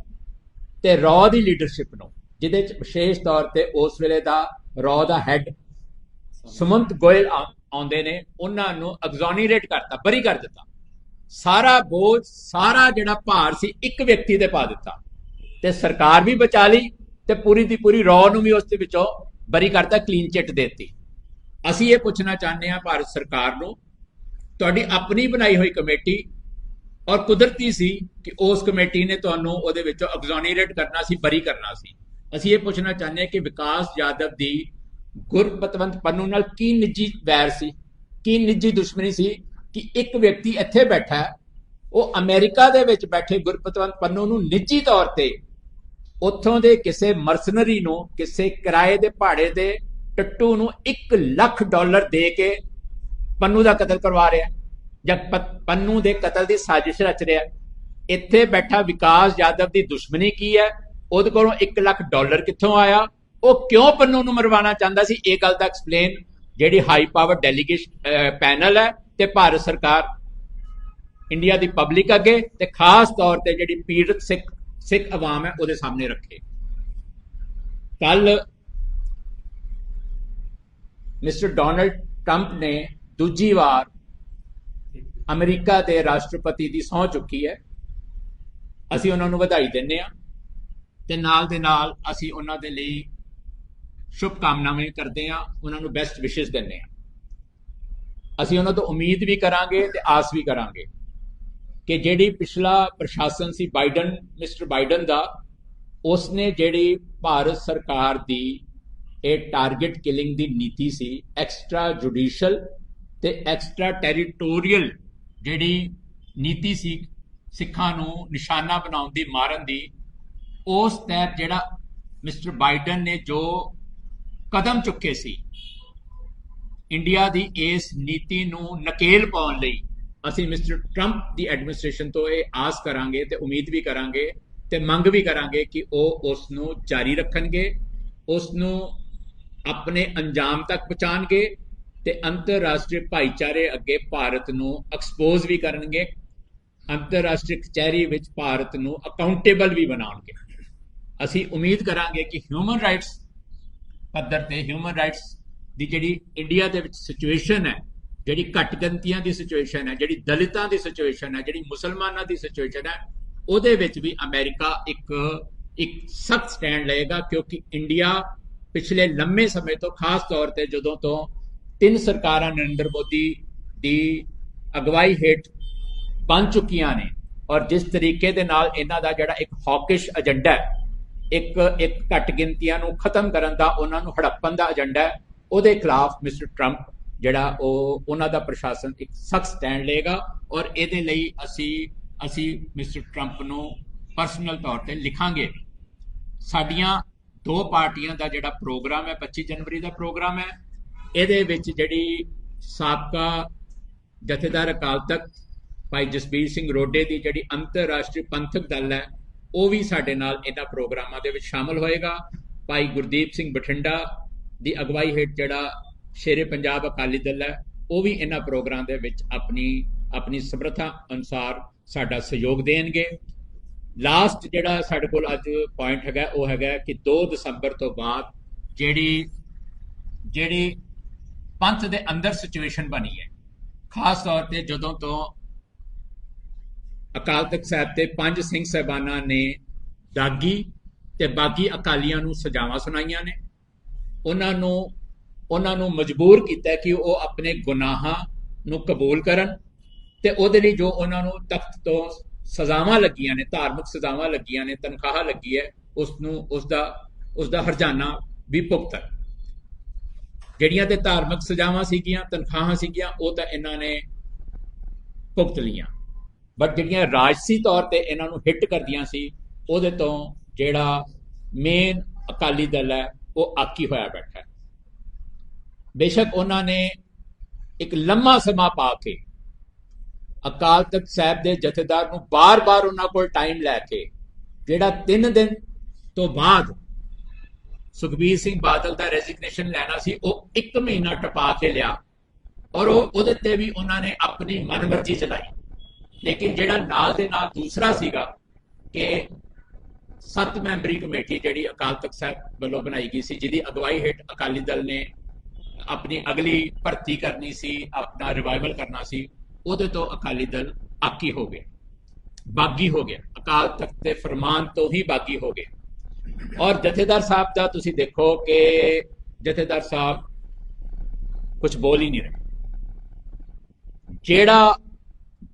ਤੇ ਰॉ ਦੀ ਲੀਡਰਸ਼ਿਪ ਨੂੰ, ਜਿਹਦੇ ਚ ਵਿਸ਼ੇਸ਼ ਤੌਰ ਤੇ ਉਸ ਵੇਲੇ ਦਾ ਰॉ ਦਾ ਹੈੱਡ ਸੁਮੰਤ ਗੋਇਲ ਆਉਂਦੇ ਨੇ, ਉਹਨਾਂ ਨੂੰ ਐਗਜ਼ੋਨੇਰੇਟ ਕਰਤਾ, ਬਰੀ ਕਰ ਦਿੱਤਾ। ਸਾਰਾ ਬੋਝ, ਸਾਰਾ ਜਿਹੜਾ ਭਾਰ ਸੀ ਇੱਕ ਵਿਅਕਤੀ ਤੇ ਪਾ ਦਿੱਤਾ। ਤੇ ਸਰਕਾਰ ਵੀ ਬਚਾ ਲਈ ਤੇ ਪੂਰੀ ਦੀ ਪੂਰੀ ਰॉ ਨੂੰ ਵੀ ਉਸ ਦੇ ਵਿੱਚੋਂ ਬਰੀ ਕਰਤਾ ਕਲੀਨ ਚਿੱਟ ਦਿੱਤੀ। ਅਸੀਂ ਇਹ ਪੁੱਛਣਾ ਚਾਹੁੰਦੇ ਹਾਂ ਭਾਰਤ ਸਰਕਾਰ ਨੂੰ, ਤੁਹਾਡੀ ਆਪਣੀ ਬਣਾਈ ਹੋਈ ਕਮੇਟੀ ਔਰ ਕੁਦਰਤੀ ਸੀ ਕਿ ਉਸ ਕਮੇਟੀ ਨੇ ਤੁਹਾਨੂੰ ਉਹਦੇ ਵਿੱਚੋਂ ਐਗਜ਼ੋਨੇਰੇਟ ਕਰਨਾ ਸੀ, ਬਰੀ ਕਰਨਾ ਸੀ। ਅਸੀਂ ਇਹ ਪੁੱਛਣਾ ਚਾਹੁੰਦੇ ਹਾਂ ਕਿ ਵਿਕਾਸ ਯਾਦਵ ਦੀ ਗੁਰਪਤਵੰਤ ਪੰਨੂ ਨਾਲ ਕੀ ਨਿੱਜੀ ਵੈਰ ਸੀ, ਕੀ ਨਿੱਜੀ ਦੁਸ਼ਮਣੀ ਸੀ ਕਿ ਇੱਕ ਵਿਅਕਤੀ ਇੱਥੇ ਬੈਠਾ ਉਹ ਅਮਰੀਕਾ ਦੇ ਵਿੱਚ ਬੈਠੇ ਗੁਰਪਤਵੰਤ ਪੰਨੂ ਨੂੰ ਨਿੱਜੀ ਤੌਰ ਤੇ ਉੱਥੋਂ ਦੇ ਕਿਸੇ ਮਰਸਨਰੀ ਨੂੰ, ਕਿਸੇ ਕਿਰਾਏ ਦੇ ਭਾੜੇ ਦੇ ਟੱਟੂ ਨੂੰ 1 ਲੱਖ ਡਾਲਰ ਦੇ ਕੇ ਪੰਨੂ ਦਾ ਕਤਲ ਕਰਵਾ ਰਿਹਾ ਜਾਂ ਪੰਨੂ ਦੇ ਕਤਲ ਦੀ ਸਾਜ਼ਿਸ਼ ਰਚ ਰਿਹਾ ਇੱਥੇ ਬੈਠਾ ਵਿਕਾਸ ਯਾਦਵ ਦੀ ਦੁਸ਼ਮਣੀ ਕੀ ਹੈ? ਉਹਦੇ ਕੋਲੋਂ 1 ਲੱਖ ਡਾਲਰ ਕਿੱਥੋਂ ਆਇਆ? ਉਹ ਕਿਉਂ ਪੰਨੂ ਨੂੰ ਮਰਵਾਉਣਾ ਚਾਹੁੰਦਾ ਸੀ? ਇਹ ਗੱਲ ਦਾ ਐਕਸਪਲੇਨ ਜਿਹੜੀ ਹਾਈ ਪਾਵਰ ਡੈਲੀਗੇਸ਼ਨ ਪੈਨਲ ਹੈ ਤੇ ਭਾਰਤ ਸਰਕਾਰ ਇੰਡੀਆ ਦੀ ਪਬਲਿਕ ਅੱਗੇ ਤੇ ਖਾਸ ਤੌਰ ਤੇ ਜਿਹੜੀ ਪੀੜਤ ਸਿੱਖ ਸਿੱਖ ਆਵਾਮ ਹੈ ਉਹਦੇ ਸਾਹਮਣੇ ਰੱਖੇ। ਕੱਲ ਮਿਸਟਰ ਡੋਨਲਡ ਟਰੰਪ ਨੇ ਦੂਜੀ ਵਾਰ ਅਮਰੀਕਾ ਦੇ ਰਾਸ਼ਟਰਪਤੀ ਦੀ ਸਹੁੰ ਚੁੱਕੀ ਹੈ। ਅਸੀਂ ਉਹਨਾਂ ਨੂੰ ਵਧਾਈ ਦਿੰਨੇ ਆ ਤੇ ਨਾਲ ਦੇ ਨਾਲ ਅਸੀਂ ਉਹਨਾਂ ਦੇ ਲਈ ਸ਼ੁਭ ਕਾਮਨਾਵਾਂ ਕਰਦੇ ਆ ਉਹਨਾਂ ਨੂੰ ਬੈਸਟ ਵਿਸ਼ੇਸ ਦਿੰਦੇ ਆ ਅਸੀਂ ਉਹਨਾਂ ਤੋਂ ਉਮੀਦ ਵੀ ਕਰਾਂਗੇ ਤੇ ਆਸ ਵੀ ਕਰਾਂਗੇ ਕਿ ਜਿਹੜੀ ਪਿਛਲਾ ਪ੍ਰਸ਼ਾਸਨ ਸੀ ਬਾਈਡਨ, ਮਿਸਟਰ ਬਾਈਡਨ ਦਾ, ਉਸਨੇ ਜਿਹੜੀ ਭਾਰਤ ਸਰਕਾਰ ਦੀ ਇਹ ਟਾਰਗੇਟ ਕਿਲਿੰਗ ਦੀ ਨੀਤੀ ਸੀ ਐਕਸਟਰਾ ਜੁਡੀਸ਼ਲ ਤੇ ਐਕਸਟਰਾ ਟੈਰੀਟੋਰੀਅਲ ਜਿਹੜੀ ਨੀਤੀ ਸੀ, ਸਿੱਖਾਂ ਨੂੰ ਨਿਸ਼ਾਨਾ ਬਣਾਉਣ ਦੀ, ਮਾਰਨ ਦੀ, ਉਸ ਤਹਿਤ ਜਿਹੜਾ ਮਿਸਟਰ ਬਾਈਡਨ ਨੇ ਜੋ ਕਦਮ ਚੁੱਕੇ ਸੀ। ਇੰਡੀਆ ਦੀ ਇਸ ਨੀਤੀ ਨੂੰ ਨਕੇਲ ਪਾਉਣ ਲਈ ਅਸੀਂ ਮਿਸਟਰ ਟਰੰਪ ਦੀ ਐਡਮਿਨਿਸਟ੍ਰੇਸ਼ਨ ਤੋਂ ਇਹ ਆਸ ਕਰਾਂਗੇ ਤੇ ਉਮੀਦ ਵੀ ਕਰਾਂਗੇ ਤੇ ਮੰਗ ਵੀ ਕਰਾਂਗੇ ਕਿ ਉਹ ਉਸ ਨੂੰ ਜਾਰੀ ਰੱਖਣਗੇ, ਉਸ ਨੂੰ ਆਪਣੇ ਅੰਜਾਮ ਤੱਕ ਪਹੁੰਚਾਣਗੇ ਤੇ ਅੰਤਰਰਾਸ਼ਟਰੀ ਭਾਈਚਾਰੇ ਅੱਗੇ ਭਾਰਤ ਨੂੰ ਐਕਸਪੋਜ਼ ਵੀ ਕਰਨਗੇ, ਅੰਤਰਰਾਸ਼ਟਰੀ ਕਚਹਿਰੀ ਵਿੱਚ ਭਾਰਤ ਨੂੰ ਅਕਾਊਂਟੇਬਲ ਵੀ ਬਣਾਉਣਗੇ। ਅਸੀਂ ਉਮੀਦ ਕਰਾਂਗੇ ਕਿ ਹਿਊਮਨ ਰਾਈਟਸ ਪੱਧਰ ਤੇ ਹਿਊਮਨ ਰਾਈਟਸ ਦੀ ਜਿਹੜੀ ਇੰਡੀਆ ਦੇ ਵਿੱਚ ਸਿਚੁਏਸ਼ਨ ਹੈ, ਜਿਹੜੀ ਘੱਟ ਗਿਣਤੀਆਂ ਦੀ ਸਿਚੁਏਸ਼ਨ ਹੈ, ਜਿਹੜੀ ਦਲਿਤਾਂ ਦੀ ਸਿਚੁਏਸ਼ਨ ਹੈ, ਜਿਹੜੀ ਮੁਸਲਮਾਨਾਂ ਦੀ ਸਿਚੁਏਸ਼ਨ ਹੈ, ਉਹਦੇ ਵਿੱਚ ਵੀ ਅਮਰੀਕਾ ਇੱਕ ਇੱਕ ਸਖਤ ਸਟੈਂਡ ਲਏਗਾ ਕਿਉਂਕਿ ਇੰਡੀਆ ਪਿਛਲੇ ਲੰਮੇ ਸਮੇਂ ਤੋਂ ਖਾਸ ਤੌਰ ਤੇ ਜਦੋਂ ਤੋਂ ਤਿੰਨ ਸਰਕਾਰਾਂ ਨਰਿੰਦਰ ਮੋਦੀ ਦੀ ਅਗਵਾਈ ਹੇਠ ਬਣ ਚੁੱਕੀਆਂ ਨੇ ਔਰ ਜਿਸ ਤਰੀਕੇ ਦੇ ਨਾਲ ਇਹਨਾਂ ਦਾ ਜਿਹੜਾ ਇੱਕ ਹੌਕਿਸ਼ ਏਜੰਡਾ ਹੈ ਇੱਕ ਇੱਕ ਘੱਟ ਗਿਣਤੀਆਂ ਨੂੰ ਖਤਮ ਕਰਨ ਦਾ ਉਹਨਾਂ ਨੂੰ ਹੜੱਪਣ ਦਾ ਏਜੰਡਾ ਹੈ, ਉਹਦੇ ਖਿਲਾਫ ਮਿਸਟਰ ਟਰੰਪ ਜਿਹੜਾ ਉਹ, ਉਹਨਾਂ ਦਾ ਪ੍ਰਸ਼ਾਸਨ ਇੱਕ ਸਖਤ ਸਟੈਂਡ ਲਏਗਾ ਔਰ ਇਹਦੇ ਲਈ ਅਸੀਂ ਅਸੀਂ ਮਿਸਟਰ ਟਰੰਪ ਨੂੰ ਪਰਸਨਲ ਤੌਰ ਤੇ ਲਿਖਾਂਗੇ। ਸਾਡੀਆਂ ਦੋ ਪਾਰਟੀਆਂ ਦਾ ਜਿਹੜਾ ਪ੍ਰੋਗਰਾਮ ਹੈ 25 ਜਨਵਰੀ ਦਾ ਪ੍ਰੋਗਰਾਮ ਹੈ, ਇਹਦੇ ਵਿੱਚ ਜਿਹੜੀ ਸਾਬਕਾ ਜਥੇਦਾਰ ਅਕਾਲ ਤਖਤ ਭਾਈ ਜਸਬੀਰ ਸਿੰਘ ਰੋਡੇ ਦੀ ਜਿਹੜੀ ਅੰਤਰਰਾਸ਼ਟਰੀ ਪੰਥਕ ਦਲ ਹੈ ਉਹ ਵੀ ਸਾਡੇ ਨਾਲ ਇਹਨਾਂ ਪ੍ਰੋਗਰਾਮਾਂ ਦੇ ਵਿੱਚ ਸ਼ਾਮਲ ਹੋਏਗਾ। ਭਾਈ ਗੁਰਦੀਪ ਸਿੰਘ ਬਠਿੰਡਾ ਦੀ ਅਗਵਾਈ ਹੇਠ ਜਿਹੜਾ ਸ਼ੇਰੇ ਪੰਜਾਬ ਅਕਾਲੀ ਦਲ ਹੈ, ਉਹ ਵੀ ਇਹਨਾਂ ਪ੍ਰੋਗਰਾਮ ਦੇ ਵਿੱਚ ਆਪਣੀ ਆਪਣੀ ਸਮਰੱਥਾ ਅਨੁਸਾਰ ਸਾਡਾ ਸਹਿਯੋਗ ਦੇਣਗੇ। ਲਾਸਟ ਜਿਹੜਾ ਸਾਡੇ ਕੋਲ ਅੱਜ ਪੁਆਇੰਟ ਹੈਗਾ, ਉਹ ਹੈਗਾ ਕਿ 2 ਦਸੰਬਰ ਤੋਂ ਬਾਅਦ ਜਿਹੜੀ ਜਿਹੜੀ ਪੰਥ ਦੇ ਅੰਦਰ ਸਿਚੁਏਸ਼ਨ ਬਣੀ ਹੈ। ਖਾਸ ਤੌਰ ਤੇ ਜਦੋਂ ਤੋਂ ਅਕਾਲ ਤਖਤ ਸਾਹਿਬ ਤੇ ਪੰਜ ਸਿੰਘ ਸਹਿਬਾਨਾਂ ਨੇ ਦਾਗੀ ਤੇ ਬਾਕੀ ਅਕਾਲੀਆਂ ਨੂੰ ਸਜ਼ਾਵਾਂ ਸੁਣਾਈਆਂ ਨੇ। ਉਹਨਾਂ ਨੂੰ ਉਹਨਾਂ ਨੂੰ ਮਜਬੂਰ ਕੀਤਾ ਕਿ ਉਹ ਆਪਣੇ ਗੁਨਾਹਾਂ ਨੂੰ ਕਬੂਲ ਕਰਨ ਤੇ ਉਹਦੇ ਲਈ ਜੋ ਉਹਨਾਂ ਨੂੰ ਤਖਤ ਤੋਂ ਸਜ਼ਾਵਾਂ ਲੱਗੀਆਂ ਨੇ, ਧਾਰਮਿਕ ਸਜ਼ਾਵਾਂ ਲੱਗੀਆਂ ਨੇ, ਤਨਖਾਹ ਲੱਗੀ ਹੈ, ਉਸ ਨੂੰ, ਉਸ ਦਾ ਉਸ ਦਾ ਹਰਜਾਨਾ ਵੀ ਭੁਗਤਣ ਜਿਹੜੀਆਂ ਤੇ ਧਾਰਮਿਕ ਸਜ਼ਾਵਾਂ ਸੀਗੀਆਂ, ਤਨਖਾਹਾਂ ਸੀਗੀਆਂ, ਉਹ ਤਾਂ ਇਹਨਾਂ ਨੇ ਭੁਗਤ ਲੀਆਂ ਬਟ ਜਿਹੜੀਆਂ ਰਾਜਸੀ ਤੌਰ ਤੇ ਇਹਨਾਂ ਨੂੰ ਹਿੱਟ ਕਰਦੀਆਂ ਸੀ, ਉਹਦੇ ਤੋਂ ਜਿਹੜਾ ਮੇਨ ਅਕਾਲੀ ਦਲ ਹੈ, ਉਹ ਆਕੀ ਹੋਇਆ ਬੈਠਾ ਹੈ। ਬੇਸ਼ੱਕ ਉਹਨਾਂ ਨੇ ਇੱਕ ਲੰਮਾ ਸਮਾਂ ਪਾ ਕੇ ਅਕਾਲ ਤਖਤ ਸਾਹਿਬ ਦੇ ਜਥੇਦਾਰ ਨੂੰ ਬਾਰ-ਬਾਰ ਉਹਨਾਂ ਕੋਲ ਟਾਈਮ ਲੈ ਕੇ, ਜਿਹੜਾ 3 ਦਿਨ ਤੋਂ ਬਾਅਦ ਸੁਖਬੀਰ ਸਿੰਘ ਬਾਦਲ ਦਾ ਰੈਜ਼ਿਗਨੇਸ਼ਨ ਲੈਣਾ ਸੀ, ਉਹ 1 ਮਹੀਨਾ ਟਪਾ ਕੇ ਲਿਆ। ਔਰ ਉਹ ਉਹਦੇ ਤੇ ਵੀ ਉਹਨਾਂ ਨੇ ਆਪਣੀ ਮਨਮਰਜ਼ੀ ਚਲਾਈ। ਲੇਕਿਨ ਜਿਹੜਾ ਨਾਲ ਦੇ ਨਾਲ ਦੂਸਰਾ ਸੀਗਾ ਕਿ ਸੱਤ ਮੈਂਬਰੀ ਕਮੇਟੀ ਜਿਹੜੀ ਅਕਾਲ ਤਖਤ ਸਾਹਿਬ ਵੱਲੋਂ ਬਣਾਈ ਗਈ ਸੀ, ਜਿਹਦੀ ਅਗਵਾਈ ਹੇਠ ਅਕਾਲੀ ਦਲ ਨੇ ਆਪਣੀ ਅਗਲੀ ਭਰਤੀ ਕਰਨੀ ਸੀ, ਆਪਣਾ ਰਿਵਾਈਵਲ ਕਰਨਾ ਸੀ, ਉਹਦੇ ਤੋਂ ਅਕਾਲੀ ਦਲ ਆਕੀ ਹੋ ਗਿਆ, ਬਾਗੀ ਹੋ ਗਿਆ, ਅਕਾਲ ਤਖਤ ਦੇ ਫਰਮਾਨ ਤੋਂ ਹੀ ਬਾਗੀ ਹੋ ਗਿਆ। ਔਰ ਜਥੇਦਾਰ ਸਾਹਿਬ ਦਾ ਤੁਸੀਂ ਦੇਖੋ ਕਿ ਜਥੇਦਾਰ ਸਾਹਿਬ ਕੁਝ ਬੋਲ ਹੀ ਨਹੀਂ ਰਹੇ। ਜਿਹੜਾ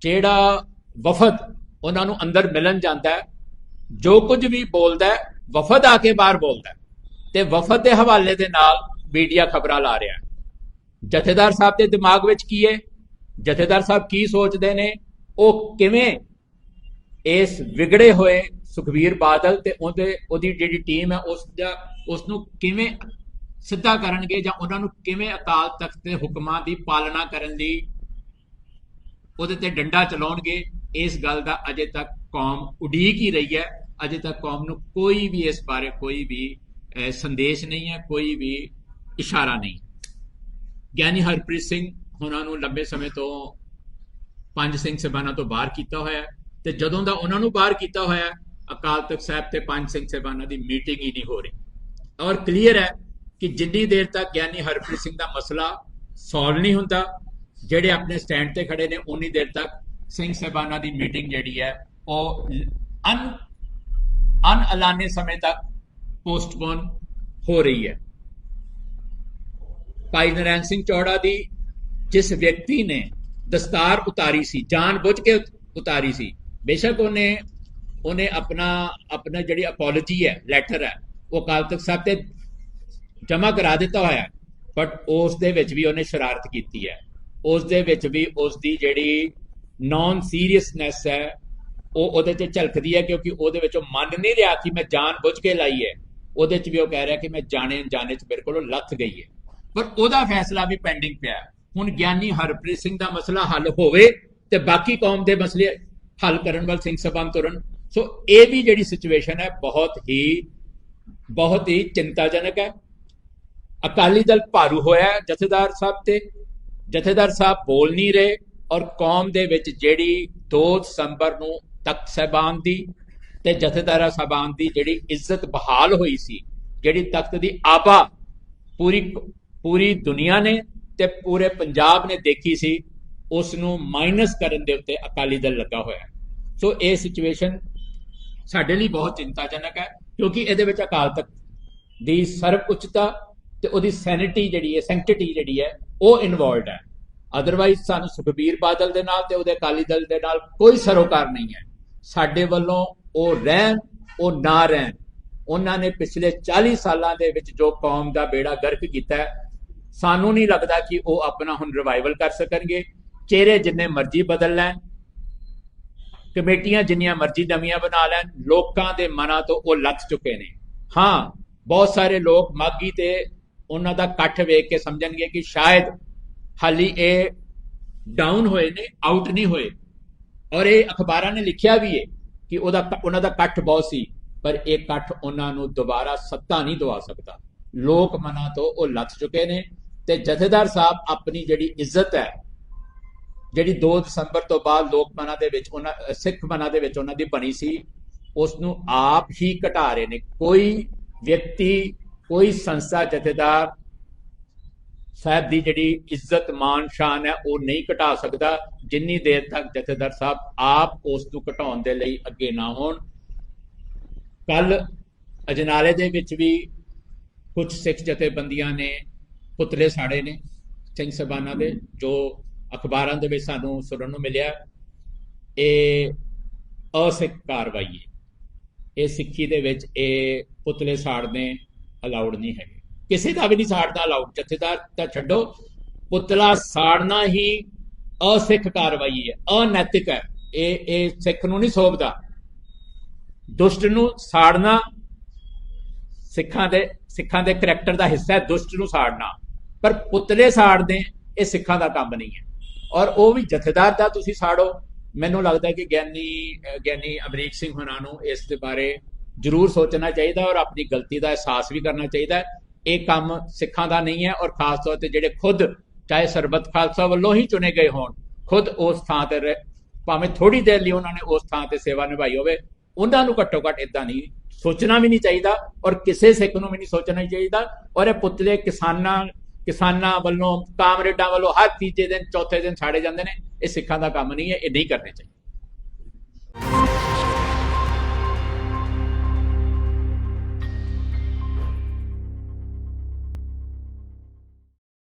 ਜਿਹੜਾ ਵਫਦ ਉਹਨਾਂ ਨੂੰ ਅੰਦਰ ਮਿਲਣ ਜਾਂਦਾ ਹੈ, ਜੋ ਕੁਝ ਵੀ ਬੋਲਦਾ ਹੈ, ਵਫਦ ਆ ਕੇ ਬਾਹਰ ਬੋਲਦਾ ਹੈ। ਤੇ ਵਫਦ ਦੇ ਹਵਾਲੇ ਦੇ ਨਾਲ ਮੀਡੀਆ ਖਬਰਾਂ ਲਾ ਰਿਹਾ ਜਥੇਦਾਰ ਸਾਹਿਬ ਦੇ ਦਿਮਾਗ ਵਿੱਚ ਕੀ ਹੈ? ਜਥੇਦਾਰ ਸਾਹਿਬ ਕੀ ਸੋਚਦੇ ਨੇ? ਉਹ ਕਿਵੇਂ ਇਸ ਵਿਗੜੇ ਹੋਏ ਸੁਖਵੀਰ ਬਾਦਲ ਤੇ ਉਹਦੇ, ਉਹਦੀ ਜਿਹੜੀ ਟੀਮ ਹੈ, ਉਸ ਦਾ, ਉਸ ਨੂੰ ਕਿਵੇਂ ਸਿੱਧਾ ਕਰਨਗੇ ਜਾਂ ਉਹਨਾਂ ਨੂੰ ਕਿਵੇਂ ਅਕਾਲ ਤਖਤ ਦੇ ਹੁਕਮਾਂ ਦੀ ਪਾਲਣਾ ਕਰਨ ਲਈ ਉਹਦੇ ਤੇ ਡੰਡਾ ਚਲਾਉਣਗੇ, ਇਸ ਗੱਲ ਦਾ ਅਜੇ ਤੱਕ ਕੌਮ ਉਡੀਕ ਹੀ ਰਹੀ ਹੈ। ਅਜੇ ਤੱਕ ਕੌਮ ਨੂੰ ਕੋਈ ਵੀ ਇਸ ਬਾਰੇ ਕੋਈ ਵੀ ਸੰਦੇਸ਼ ਨਹੀਂ ਹੈ, ਕੋਈ ਵੀ ਇਸ਼ਾਰਾ ਨਹੀਂ। ਗਿਆਨੀ ਹਰਪ੍ਰੀਤ ਸਿੰਘ ਉਹਨਾਂ ਨੂੰ ਲੰਬੇ ਸਮੇਂ ਤੋਂ ਪੰਜ ਸਿੰਘ ਸਭਾਨਾ ਤੋਂ ਬਾਹਰ ਕੀਤਾ ਹੋਇਆ ਹੈ ਤੇ ਜਦੋਂ ਦਾ ਉਹਨਾਂ ਨੂੰ ਬਾਹਰ ਕੀਤਾ ਹੋਇਆ ਅਕਾਲ ਤਖਤ ਸਾਹਿਬ ਤੇ ਪੰਜ ਸਿੰਘ ਸਭਾਨਾ ਦੀ ਮੀਟਿੰਗ ਹੀ ਨਹੀਂ ਹੋ ਰਹੀ। ਔਰ ਕਲੀਅਰ ਹੈ ਕਿ ਜਿੰਨੀ ਦੇਰ ਤੱਕ ਗਿਆਨੀ ਹਰਪ੍ਰੀਤ ਸਿੰਘ ਦਾ ਮਸਲਾ ਸੋਲਵ ਨਹੀਂ ਹੁੰਦਾ ਜਿਹੜੇ ਆਪਣੇ ਸਟੈਂਡ ਤੇ ਖੜੇ ਨੇ ਉਨੀ ਦੇਰ ਤੱਕ ਸਿੰਘ ਸਹਿਬਾਨਾ ਦੀ ਮੀਟਿੰਗ ਜਿਹੜੀ ਹੈ, ਉਹ ਅਨ ਅਨ ਐਲਾਨੇ ਸਮੇਂ ਤੱਕ ਪੋਸਟਪੋਨ ਹੋ ਰਹੀ ਹੈ। ਭਾਈ ਨਰੈਣ ਸਿੰਘ ਚੌੜਾ ਦੀ ਜਿਸ ਵਿਅਕਤੀ ਨੇ ਦਸਤਾਰ ਉਤਾਰੀ ਸੀ ਜਾਣ ਬੁੱਝ ਕੇ ਉਤਾਰੀ ਸੀ, ਬੇਸ਼ੱਕ ਉਹਨੇ ਉਹਨੇ ਆਪਣਾ ਆਪਣਾ ਜਿਹੜੀ ਅਪੋਲੋਜੀ ਹੈ ਲੈਟਰ ਹੈ, ਉਹ ਅਕਾਲ ਤਖਤ ਸਾਹਿਬ ਤੇ ਜਮ੍ਹਾਂ ਕਰਾ ਦਿੱਤਾ ਹੋਇਆ ਬਟ ਉਸ ਦੇ ਵਿੱਚ ਵੀ ਉਹਨੇ ਸ਼ਰਾਰਤ ਕੀਤੀ ਹੈ। ਉਸ ਦੇ ਵਿੱਚ ਵੀ ਉਸ ਦੀ ਜਿਹੜੀ ਨਾਨ ਸੀਰੀਅਸਨੈਸ ਹੈ, ਉਹ ਉਹਦੇ ਤੇ ਝਲਕਦੀ ਹੈ ਕਿਉਂਕਿ ਉਹਦੇ ਵਿੱਚ ਉਹ ਮੰਨ ਨਹੀਂ ਰਿਹਾ ਕਿ ਮੈਂ ਜਾਣ ਬੁੱਝ ਕੇ ਲਾਈ ਹੈ। ਉਹਦੇ 'ਚ ਵੀ ਉਹ ਕਹਿ ਰਿਹਾ ਕਿ ਮੈਂ ਜਾਣੇ ਜਾਣੇ 'ਚ ਮੇਰੇ ਕੋਲੋਂ ਲੱਥ ਗਈ ਹੈ। ਪਰ ਉਹਦਾ ਫੈਸਲਾ ਵੀ ਪੈਂਡਿੰਗ ਪਿਆ। ਹੁਣ ਗਿਆਨੀ ਹਰਪ੍ਰੀਤ ਸਿੰਘ ਦਾ ਮਸਲਾ ਹੱਲ ਹੋਵੇ ਤੇ ਬਾਕੀ ਕੌਮ ਦੇ ਮਸਲੇ ਹੱਲ ਕਰਨ ਵੱਲ ਸਿੰਘ ਸਭਾ ਤੁਰਨ। ਸੋ ਇਹ ਵੀ ਜਿਹੜੀ ਸਿਚੁਏਸ਼ਨ ਹੈ, ਬਹੁਤ ਹੀ ਬਹੁਤ ਹੀ ਚਿੰਤਾਜਨਕ ਹੈ। ਅਕਾਲੀ ਦਲ ਭਾਰੂ ਹੋਇਆ ਜਥੇਦਾਰ ਸਾਹਿਬ ਤੇ। ਜਥੇਦਾਰ ਸਾਹਿਬ ਬੋਲ ਨਹੀਂ ਰਹੇ ਔਰ ਕੌਮ ਦੇ ਵਿੱਚ ਜਿਹੜੀ 2 ਦਸੰਬਰ ਨੂੰ ਤਖਤ ਸਹਿਬਾਨ ਦੀ ਤੇ ਜਥੇਦਾਰਾ ਸਾਹਿਬਾਨ ਦੀ ਜਿਹੜੀ ਇੱਜ਼ਤ ਬਹਾਲ ਹੋਈ ਸੀ, ਜਿਹੜੀ ਤਖਤ ਦੀ ਆਬਾ ਪੂਰੀ ਪੂਰੀ ਦੁਨੀਆ ਨੇ ਤੇ ਪੂਰੇ ਪੰਜਾਬ ਨੇ ਦੇਖੀ ਸੀ ਉਸ ਨੂੰ ਮਾਈਨਸ ਕਰਨ ਦੇ ਉੱਤੇ ਅਕਾਲੀ ਦਲ ਲੱਗਾ ਹੋਇਆ ਸੋ ਇਹ ਸਿਚੁਏਸ਼ਨ ਸਾਡੇ ਲਈ ਬਹੁਤ ਚਿੰਤਾਜਨਕ ਹੈ, ਕਿਉਂਕਿ ਇਹਦੇ ਵਿੱਚ ਅਕਾਲ ਤਖਤ ਦੀ ਸਰਵ ਉੱਚਤਾ ਤੇ ਉਹਦੀ ਸੈਨਿਟੀ ਜਿਹੜੀ ਹੈ ਸੈਂਕਟਿਟੀ ਜਿਹੜੀ ਹੈ ਉਹ ਇਨਵੋਲਡ ਹੈ। ਅਦਰਵਾਈਜ਼ ਸਾਨੂੰ ਸੁਖਬੀਰ ਬਾਦਲ ਦੇ ਨਾਲ ਤੇ ਉਹਦੇ ਅਕਾਲੀ ਦਲ ਦੇ ਨਾਲ ਕੋਈ ਸਰੋਕਾਰ ਨਹੀਂ ਹੈ। ਸਾਡੇ ਵੱਲੋਂ ਉਹ ਰਹਿਣ, ਉਹ ਨਾ ਰਹਿਣ। ਉਹਨਾਂ ਨੇ ਪਿਛਲੇ 40 ਸਾਲਾਂ ਦੇ ਵਿੱਚ ਜੋ ਕੌਮ ਦਾ ਬੇੜਾ ਗਰਕ ਕੀਤਾ ਹੈ, ਸਾਨੂੰ ਨਹੀਂ ਲੱਗਦਾ ਕਿ ਉਹ ਆਪਣਾ ਹੁਣ ਰਿਵਾਈਵਲ ਕਰ ਸਕਣਗੇ। ਚਿਹਰੇ ਜਿੰਨੇ ਮਰਜ਼ੀ ਬਦਲ ਲੈਣ, ਕਮੇਟੀਆਂ ਜਿੰਨੀਆਂ ਮਰਜ਼ੀ ਨਵੀਆਂ ਬਣਾ ਲੈਣ, ਲੋਕਾਂ ਦੇ ਮਨਾਂ ਤੋਂ ਉਹ ਲੱਥ ਚੁੱਕੇ ਨੇ। ਹਾਂ, ਬਹੁਤ ਸਾਰੇ ਲੋਕ ਮਾਗੀ ਤੇ ਉਹਨਾਂ ਦਾ ਇਕੱਠ ਵੇਖ ਕੇ ਸਮਝਣਗੇ ਕਿ ਸ਼ਾਇਦ ਹਾਲੀ ਇਹ ਡਾਊਨ ਹੋਏ ਨੇ ਆਊਟ ਨਹੀਂ ਹੋਏ। ਔਰ ਇਹ ਅਖਬਾਰਾਂ ਨੇ ਲਿਖਿਆ ਵੀ ਹੈ ਕਿ ਉਹਦਾ ਉਹਨਾਂ ਦਾ ਇਕੱਠ ਬਹੁਤ ਸੀ, ਪਰ ਇਹ ਇਕੱਠ ਉਹਨਾਂ ਨੂੰ ਦੁਬਾਰਾ ਸੱਤਾ ਨਹੀਂ ਦਵਾ ਸਕਦਾ। ਲੋਕ ਮਨਾਂ ਤੋਂ ਉਹ ਲੱਥ ਚੁੱਕੇ ਨੇ ਤੇ ਜਥੇਦਾਰ ਸਾਹਿਬ ਆਪਣੀ ਜਿਹੜੀ ਇੱਜ਼ਤ ਹੈ, ਜਿਹੜੀ 2 ਦਸੰਬਰ ਤੋਂ ਬਾਅਦ ਲੋਕ ਮਨਾਂ ਦੇ ਵਿੱਚ ਉਹਨਾਂ ਸਿੱਖ ਮਨਾਂ ਦੇ ਵਿੱਚ ਉਹਨਾਂ ਦੀ ਬਣੀ ਸੀ ਉਸ ਨੂੰ ਆਪ ਹੀ ਘਟਾ ਰਹੇ ਨੇ। ਕੋਈ ਵਿਅਕਤੀ ਕੋਈ ਸੰਸਥਾ ਜਥੇਦਾਰ ਸਾਹਿਬ ਦੀ ਜਿਹੜੀ ਇੱਜ਼ਤ ਮਾਨ ਸ਼ਾਨ ਹੈ, ਉਹ ਨਹੀਂ ਘਟਾ ਸਕਦਾ। ਜਿੰਨੀ ਦੇਰ ਤੱਕ ਜਥੇਦਾਰ ਸਾਹਿਬ ਆਪ ਉਸ ਨੂੰ ਘਟਾਉਣ ਦੇ ਲਈ ਅੱਗੇ ਨਾ ਹੋਣ। ਕੱਲ ਅਜਨਾਲੇ ਦੇ ਵਿੱਚ ਵੀ ਕੁਝ ਸਿੱਖ ਜਥੇਬੰਦੀਆਂ ਨੇ ਪੁਤਲੇ ਸਾੜੇ ਨੇ ਸਿੰਘ ਸਬਾਨਾ ਦੇ, ਜੋ ਅਖਬਾਰਾਂ ਦੇ ਵਿੱਚ ਸਾਨੂੰ ਸੁਣਨ ਨੂੰ ਮਿਲਿਆ। ਇਹ ਅਸਿੱਖ ਕਾਰਵਾਈ ਹੈ। ਇਹ ਸਿੱਖੀ ਦੇ ਵਿੱਚ ਇਹ ਪੁਤਲੇ ਸਾੜਨੇ ਅਲਾਉਡ ਨਹੀਂ ਹੈਗੇ। ਕਿਸੇ ਦਾ ਵੀ ਨਹੀਂ ਸਾੜਨਾ ਅਲਾਉਡ ਜਥੇਦਾਰ ਤਾਂ ਛੱਡੋ, ਪੁਤਲਾ ਸਾੜਨਾ ਹੀ ਅਸਿੱਖ ਕਾਰਵਾਈ ਹੈ, ਅਨੈਤਿਕ ਹੈ। ਇਹ ਇਹ ਸਿੱਖ ਨੂੰ ਨਹੀਂ ਸੋਭਦਾ। ਦੁਸ਼ਟ ਨੂੰ ਸਾੜਨਾ ਸਿੱਖਾਂ ਦੇ ਸਿੱਖਾਂ ਦੇ ਕਰੈਕਟਰ ਦਾ ਹਿੱਸਾ ਹੈ ਦੁਸ਼ਟ ਨੂੰ ਸਾੜਨਾ। ਪਰ ਪੁਤਲੇ ਸਾੜਦੇ, ਇਹ ਸਿੱਖਾਂ ਦਾ ਕੰਮ ਨਹੀਂ ਹੈ। ਔਰ ਉਹ ਵੀ ਜਥੇਦਾਰ ਦਾ ਤੁਸੀਂ ਸਾੜੋ। ਮੈਨੂੰ ਲੱਗਦਾ ਕਿ ਗਿਆਨੀ ਗਿਆਨੀ ਅਮਰੀਕ ਸਿੰਘ ਹੋਣਾ ਨੂੰ ਇਸ ਦੇ ਬਾਰੇ ਜ਼ਰੂਰ ਸੋਚਣਾ ਚਾਹੀਦਾ ਔਰ ਆਪਣੀ ਗਲਤੀ ਦਾ ਅਹਿਸਾਸ ਵੀ ਕਰਨਾ ਚਾਹੀਦਾ ਇਹ ਕੰਮ ਸਿੱਖਾਂ ਦਾ ਨਹੀਂ ਹੈ ਔਰ ਖਾਸ ਤੌਰ ਤੇ ਜਿਹੜੇ ਖੁਦ, ਚਾਹੇ ਸਰਬਤ ਖਾਲਸਾ ਵੱਲੋਂ ਹੀ ਚੁਣੇ ਗਏ ਹੋਣ, ਖੁਦ ਉਸ ਥਾਂ ਤੇ ਰਹਿ- ਭਾਵੇਂ ਥੋੜੀ ਦੇਰ ਲਈ ਉਹਨਾਂ ਨੇ ਉਸ ਥਾਂ ਤੇ ਸੇਵਾ ਨਿਭਾਈ ਹੋਵੇ, ਉਹਨਾਂ ਨੂੰ ਘੱਟੋ ਘੱਟ ਇਦਾਂ ਨਹੀਂ ਸੋਚਣਾ ਵੀ ਨਹੀਂ ਚਾਹੀਦਾ ਔਰ ਕਿਸੇ ਸਿੱਖ ਨੂੰ ਵੀ ਨਹੀਂ ਸੋਚਣਾ ਚਾਹੀਦਾ ਔਰ ਇਹ ਪੁਤਲੇ ਕਿਸਾਨਾਂ ਕਿਸਾਨਾਂ ਵੱਲੋਂ, ਕਾਮਰੇਡਾਂ ਵੱਲੋਂ ਹਰ ਤੀਜੇ ਦਿਨ, ਚੌਥੇ ਦਿਨ ਛਾੜੇ ਜਾਂਦੇ ਨੇ। ਇਹ ਸਿੱਖਾਂ ਦਾ ਕੰਮ ਨਹੀਂ ਹੈ, ਇਹ ਨਹੀਂ ਕਰਨੇ ਚਾਹੀਦੇ।